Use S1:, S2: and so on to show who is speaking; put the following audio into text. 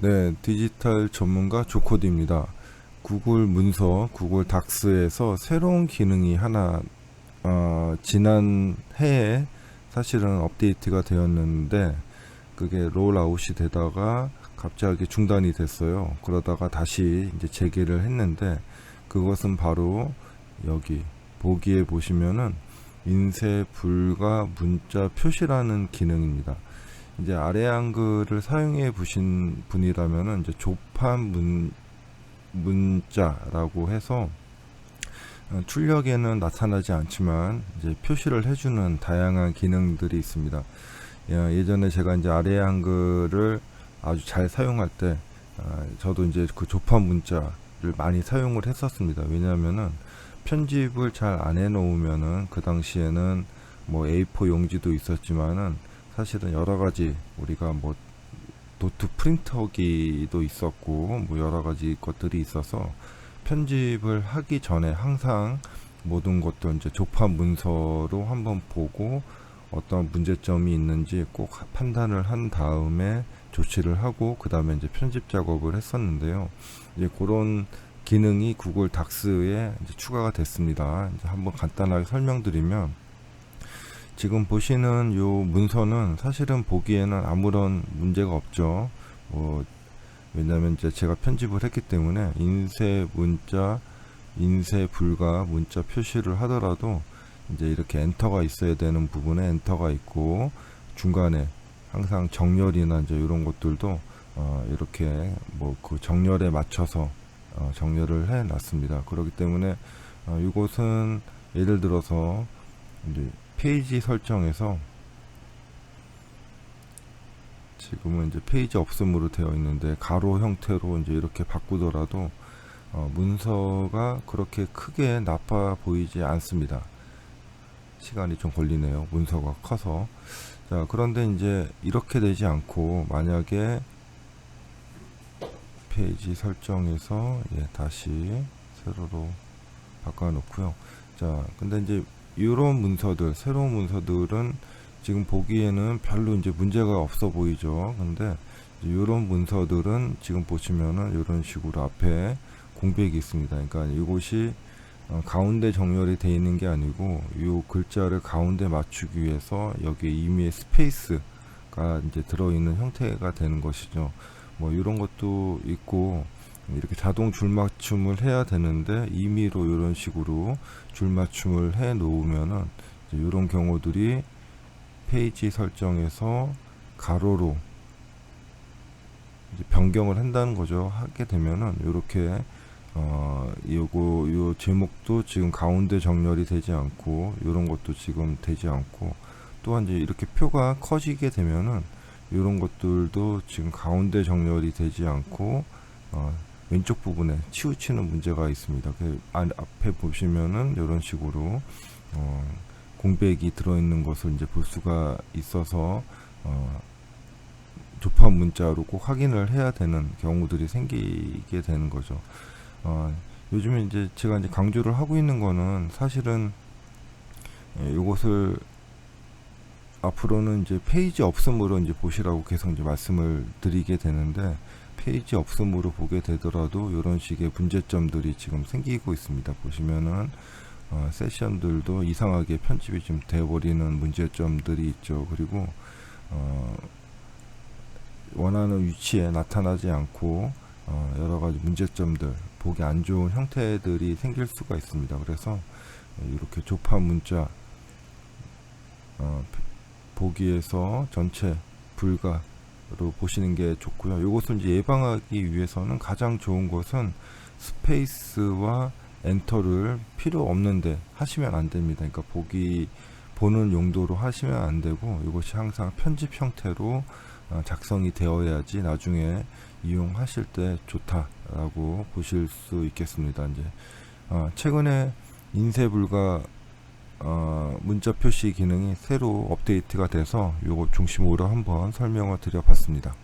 S1: 네, 디지털 전문가 조코드입니다. 구글 문서, 구글 닥스에서 새로운 기능이 하나 어, 지난 해에 사실은 업데이트가 되었는데 그게 롤아웃이 되다가 갑자기 중단이 됐어요. 그러다가 다시 이제 재개를 했는데 그것은 바로 여기 보기에 보시면은 인쇄 불가 문자 표시라는 기능입니다. 이제 아래 한글을 사용해 보신 분이라면은 이제 조판 문 문자라고 해서 어, 출력에는 나타나지 않지만 이제 표시를 해주는 다양한 기능들이 있습니다. 예, 예전에 제가 이제 아래 한글을 아주 잘 사용할 때 아, 저도 이제 그 조판 문자를 많이 사용을 했었습니다. 왜냐하면은 편집을 잘 안 해놓으면은 그 당시에는 뭐 A4 용지도 있었지만은 사실은 여러 가지 우리가 뭐 노트 프린터기도 있었고 뭐 여러 가지 것들이 있어서 편집을 하기 전에 항상 모든 것도 이제 조판 문서로 한번 보고 어떤 문제점이 있는지 꼭 판단을 한 다음에 조치를 하고 그 다음에 이제 편집 작업을 했었는데요. 이제 그런 기능이 구글 닥스에 추가가 됐습니다. 이제 한번 간단하게 설명드리면 지금 보시는 요 문서는 사실은 보기에는 아무런 문제가 없죠. 뭐 왜냐면 이제 제가 편집을 했기 때문에 인쇄 문자, 인쇄 불가 문자 표시를 하더라도 이제 이렇게 엔터가 있어야 되는 부분에 엔터가 있고 중간에 항상 정렬이나 이제 이런 것들도 어 이렇게 뭐 그 정렬에 맞춰서 어 정렬을 해 놨습니다. 그렇기 때문에 어 이곳은 예를 들어서 이제 페이지 설정에서 지금은 이제 페이지 없음으로 되어 있는데 가로 형태로 이제 이렇게 바꾸더라도 어, 문서가 그렇게 크게 나빠 보이지 않습니다. 시간이 좀 걸리네요. 문서가 커서. 자, 그런데 이제 이렇게 되지 않고 만약에 페이지 설정에서 예, 다시 세로로 바꿔 놓고요. 자, 근데 이제 이런 문서들, 새로운 문서들은 지금 보기에는 별로 이제 문제가 없어 보이죠. 근데 이런 문서들은 지금 보시면은 이런 식으로 앞에 공백이 있습니다. 그러니까 이곳이 어, 가운데 정렬이 되어 있는 게 아니고 이 글자를 가운데 맞추기 위해서 여기 이미의 스페이스가 이제 들어있는 형태가 되는 것이죠. 뭐 이런 것도 있고 이렇게 자동 줄 맞춤을 해야 되는데 임의로 이런 식으로 줄 맞춤을 해 놓으면은 이런 경우들이 페이지 설정에서 가로로 이제 변경을 한다는 거죠. 하게 되면은 이렇게 어 요거 요 제목도 지금 가운데 정렬이 되지 않고 이런 것도 지금 되지 않고 또한 이제 이렇게 표가 커지게 되면은 이런 것들도 지금 가운데 정렬이 되지 않고 어 왼쪽 부분에 치우치는 문제가 있습니다. 그 앞에 보시면은 이런 식으로 어 공백이 들어있는 것을 이제 볼 수가 있어서 어 조판 문자로 꼭 확인을 해야 되는 경우들이 생기게 되는 거죠. 어 요즘에 이제 제가 이제 강조를 하고 있는 거는 사실은 예, 이것을 앞으로는 이제 페이지 없음으로 이제 보시라고 계속 이제 말씀을 드리게 되는데 페이지 없음으로 보게 되더라도 이런 식의 문제점들이 지금 생기고 있습니다. 보시면은 어, 세션들도 이상하게 편집이 좀 돼버리는 문제점들이 있죠. 그리고 어, 원하는 위치에 나타나지 않고 어, 여러 가지 문제점들 보기 안 좋은 형태들이 생길 수가 있습니다. 그래서 이렇게 조판 문자 어, 보기에서 전체 불가 로 보시는 게 좋고요. 이것을 이제 예방하기 위해서는 가장 좋은 것은 스페이스와 엔터를 필요 없는데 하시면 안 됩니다. 그러니까 보기 보는 용도로 하시면 안 되고 이것이 항상 편집 형태로 어, 작성이 되어야지 나중에 이용하실 때 좋다라고 보실 수 있겠습니다. 이제 어, 최근에 인쇄 불가 어, 문자 표시 기능이 새로 업데이트가 돼서 이거 중심으로 한번 설명을 드려봤습니다.